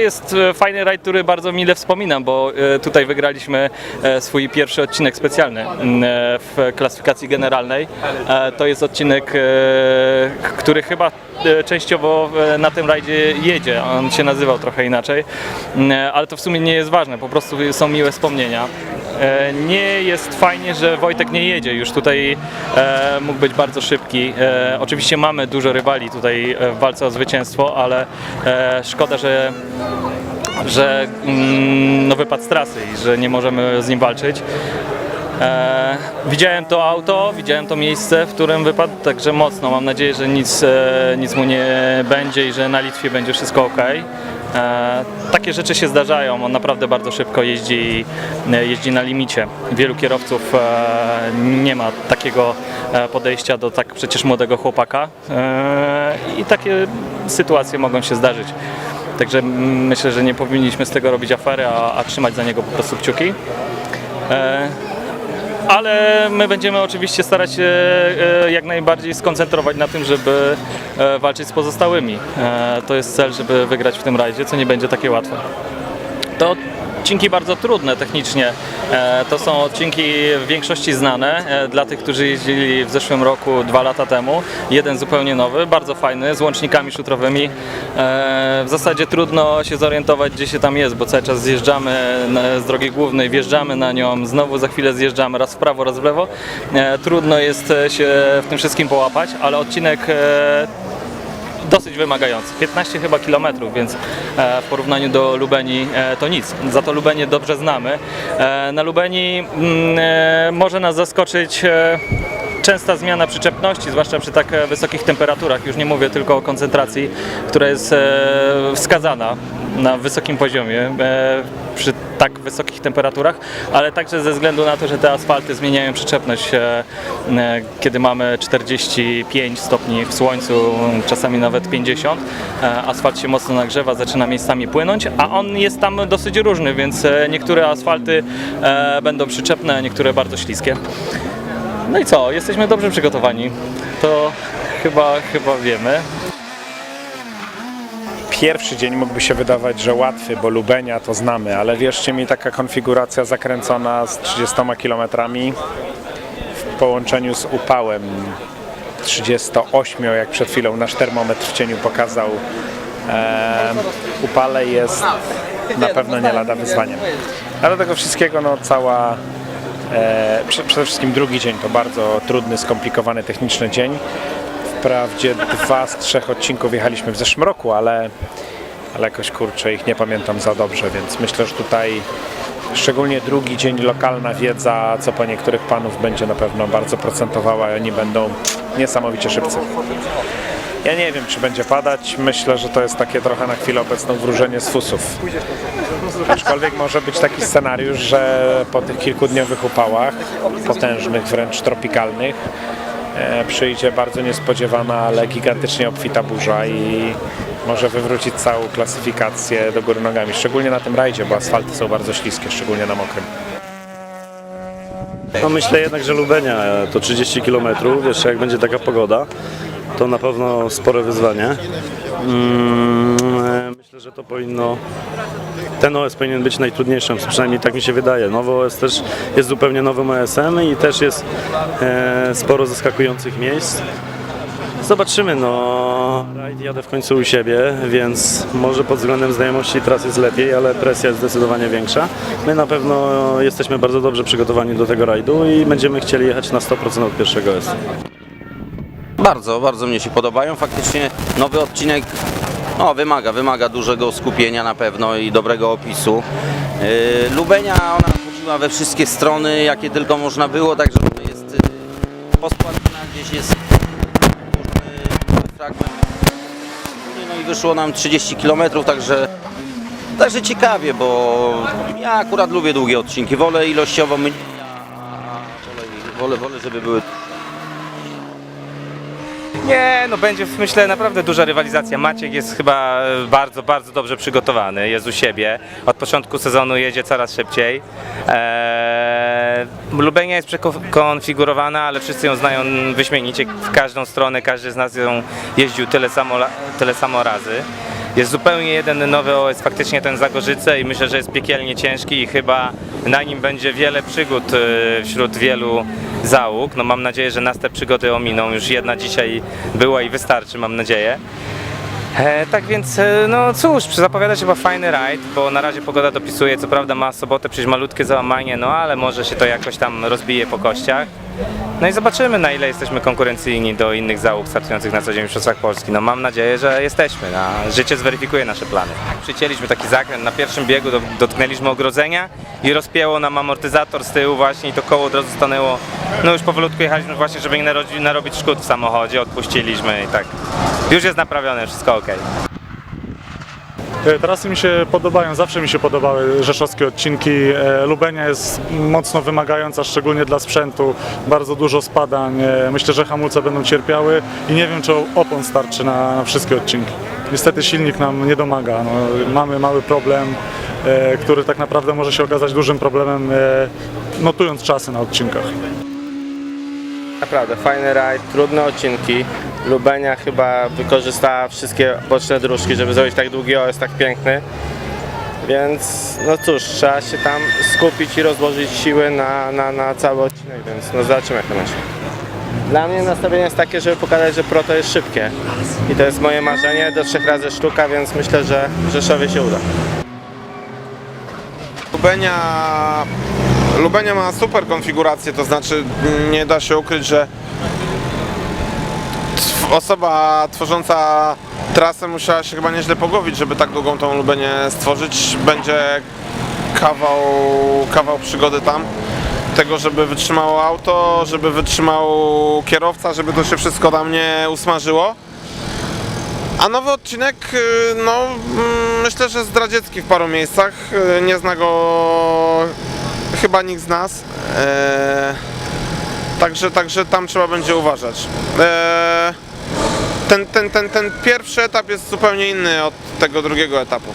jest e, fajny rajd, który bardzo mile wspominam, bo e, tutaj wygraliśmy e, swój pierwszy odcinek specjalny m, e, w klasyfikacji generalnej. To jest odcinek, który chyba częściowo na tym rajdzie jedzie. On się nazywał trochę inaczej, m, e, ale to w sumie nie jest ważne, po prostu są miłe wspomnienia. E, Nie jest fajnie, że Wojtek nie jedzie. Już tutaj e, mógł być bardzo szybki. E, oczywiście mamy dużo rywali tutaj w walce o zwycięstwo, ale szkoda, że, że mm, no wypadł z trasy i że nie możemy z nim walczyć. E, widziałem to auto, widziałem to miejsce, w którym wypadł, także mocno. Mam nadzieję, że nic, e, nic mu nie będzie i że na Litwie będzie wszystko ok. E, takie rzeczy się zdarzają. On naprawdę bardzo szybko jeździ, e, jeździ na limicie. Wielu kierowców e, nie ma takiego e, podejścia do tak przecież młodego chłopaka e, i takie sytuacje mogą się zdarzyć. Także myślę, że nie powinniśmy z tego robić afery, a, a trzymać za niego po prostu kciuki. E, ale my będziemy oczywiście starać się e, jak najbardziej skoncentrować na tym, żeby e, walczyć z pozostałymi. E, To jest cel, żeby wygrać w tym rajdzie, co nie będzie takie łatwe. To odcinki bardzo trudne technicznie. E, To są odcinki w większości znane e, dla tych, którzy jeździli w zeszłym roku, dwa lata temu. Jeden zupełnie nowy, bardzo fajny, z łącznikami szutrowymi. E, W zasadzie trudno się zorientować, gdzie się tam jest, bo cały czas zjeżdżamy z drogi głównej, wjeżdżamy na nią, znowu za chwilę zjeżdżamy, raz w prawo, raz w lewo. Trudno jest się w tym wszystkim połapać, ale odcinek dosyć wymagający. 15 chyba kilometrów, więc e, w porównaniu do Lubeni e, to nic. Za to Lubenię dobrze znamy. E, Na Lubeni mm, może nas zaskoczyć częsta zmiana przyczepności, zwłaszcza przy tak wysokich temperaturach. Już nie mówię tylko o koncentracji, która jest wskazana na wysokim poziomie e, przy tak wysokich temperaturach, ale także ze względu na to, że te asfalty zmieniają przyczepność, e, e, kiedy mamy 45 stopni w słońcu, czasami nawet 50, e, asfalt się mocno nagrzewa, zaczyna miejscami płynąć, a on jest tam dosyć różny, więc niektóre asfalty będą przyczepne, niektóre bardzo śliskie. No i co, jesteśmy dobrze przygotowani, to chyba, chyba wiemy. Pierwszy dzień mógłby się wydawać, że łatwy, bo Lubenia to znamy, ale wierzcie mi, taka konfiguracja zakręcona z 30 km w połączeniu z upałem 38, jak przed chwilą nasz termometr w cieniu pokazał, e, upale jest na pewno nie lada wyzwaniem. Ale tego wszystkiego no, cała E, prze- przede wszystkim drugi dzień to bardzo trudny, skomplikowany techniczny dzień. Wprawdzie dwa z trzech odcinków jechaliśmy w zeszłym roku, ale, ale jakoś kurczę ich nie pamiętam za dobrze, więc myślę, że tutaj szczególnie drugi dzień lokalna wiedza, co po niektórych panów będzie na pewno bardzo procentowała i oni będą niesamowicie szybcy. Ja nie wiem, czy będzie padać. Myślę, że to jest takie trochę na chwilę obecną wróżenie z fusów. Aczkolwiek może być taki scenariusz, że po tych kilkudniowych upałach, potężnych, wręcz tropikalnych, przyjdzie bardzo niespodziewana, ale gigantycznie obfita burza i może wywrócić całą klasyfikację do góry nogami. Szczególnie na tym rajdzie, bo asfalty są bardzo śliskie, szczególnie na mokrym. No myślę jednak, że Lubenia to 30 km, jeszcze jak będzie taka pogoda, to na pewno spore wyzwanie. Mm, Myślę, że to powinno, ten OS powinien być najtrudniejszym, przynajmniej tak mi się wydaje. Nowy OS też jest zupełnie nowym OS-em i też jest e, sporo zaskakujących miejsc. Zobaczymy, no rajd jadę w końcu u siebie, więc może pod względem znajomości tras jest lepiej, ale presja jest zdecydowanie większa. My na pewno jesteśmy bardzo dobrze przygotowani do tego rajdu i będziemy chcieli jechać na 100% od pierwszego S. Bardzo, bardzo mnie się podobają. Faktycznie nowy odcinek no, wymaga, wymaga dużego skupienia na pewno i dobrego opisu. Yy, Lubenia, ona chodziła we wszystkie strony, jakie tylko można było, także jest yy, gdzieś jest fragment. No i wyszło nam 30 km, także, także ciekawie, bo ja akurat lubię długie odcinki. Wolę ilościowo mniej, a wolę, wolę żeby były Nie, no będzie myślę naprawdę duża rywalizacja. Maciek jest chyba bardzo, bardzo dobrze przygotowany, jest u siebie. Od początku sezonu jedzie coraz szybciej. Eee, Lubenia jest przekonfigurowana, ale wszyscy ją znają wyśmienicie w każdą stronę, każdy z nas ją jeździł tyle samo, tyle samo razy. Jest zupełnie jeden nowy OS, faktycznie ten Zagorzyce i myślę, że jest piekielnie ciężki i chyba na nim będzie wiele przygód e, wśród wielu załóg. No mam nadzieję, że nas te przygody ominą. Już jedna dzisiaj była i wystarczy, mam nadzieję. E, tak więc, e, no cóż, zapowiada się chyba fajny rajd, bo na razie pogoda dopisuje, co prawda ma sobotę przecież malutkie załamanie, no ale może się to jakoś tam rozbije po kościach. No i zobaczymy na ile jesteśmy konkurencyjni do innych załóg startujących na co dzień w Mistrzostwach Polski. No mam nadzieję, że jesteśmy, no, życie zweryfikuje nasze plany. Przycięliśmy taki zakręt, na pierwszym biegu do- dotknęliśmy ogrodzenia i rozpięło nam amortyzator z tyłu właśnie i to koło od razu stanęło. No już powolutku jechaliśmy właśnie, żeby nie narobić szkód w samochodzie, odpuściliśmy i tak. Już jest naprawione, wszystko ok. E, Trasy mi się podobają, zawsze mi się podobały rzeszowskie odcinki. E, Lubenia jest mocno wymagająca, szczególnie dla sprzętu. Bardzo dużo spadań. E, Myślę, że hamulce będą cierpiały i nie wiem, czy opon starczy na, na wszystkie odcinki. Niestety silnik nam nie domaga. No, mamy mały problem, który tak naprawdę może się okazać dużym problemem, notując czasy na odcinkach. Naprawdę fajny rajd, trudne odcinki. Lubenia chyba wykorzystała wszystkie boczne dróżki, żeby zrobić tak długi OS, tak piękny. Więc no cóż, trzeba się tam skupić i rozłożyć siły na, na, na cały odcinek, więc no zobaczymy jak to będzie. Dla mnie nastawienie jest takie, żeby pokazać, że Pro to jest szybkie. I to jest moje marzenie, do trzech razy sztuka, więc myślę, że w Rzeszowie się uda. Lubenia, Lubenia ma super konfigurację, to znaczy nie da się ukryć, że osoba tworząca trasę musiała się chyba nieźle pogłowić, żeby tak długą tą Lubenię stworzyć. Będzie kawał, kawał przygody tam. Tego, żeby wytrzymało auto, żeby wytrzymał kierowca, żeby to się wszystko tam nie usmażyło. A nowy odcinek, y, no mm, myślę, że zdradziecki w paru miejscach. Y, Nie zna go chyba nikt z nas. E, Także, także tam trzeba będzie uważać. E, Ten, ten, ten, ten pierwszy etap jest zupełnie inny od tego drugiego etapu.